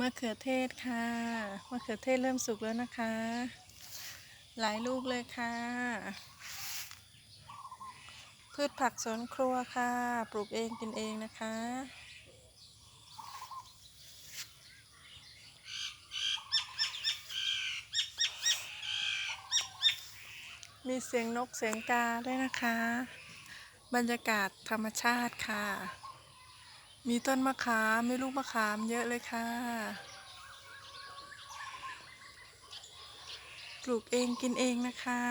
มะเขือเทศค่ะมะเขือเทศเริ่มสุกแล้วนะคะ หลายลูกเลยค่ะ พืชผักสวนครัวค่ะ ปลูกเองกินเองนะคะ มีเสียงนกเสียงกาด้วยนะคะ บรรยากาศธรรมชาติค่ะ มีต้นมะขามมีลูกมะขามเยอะเลยค่ะ ปลูกเองกินเองนะคะ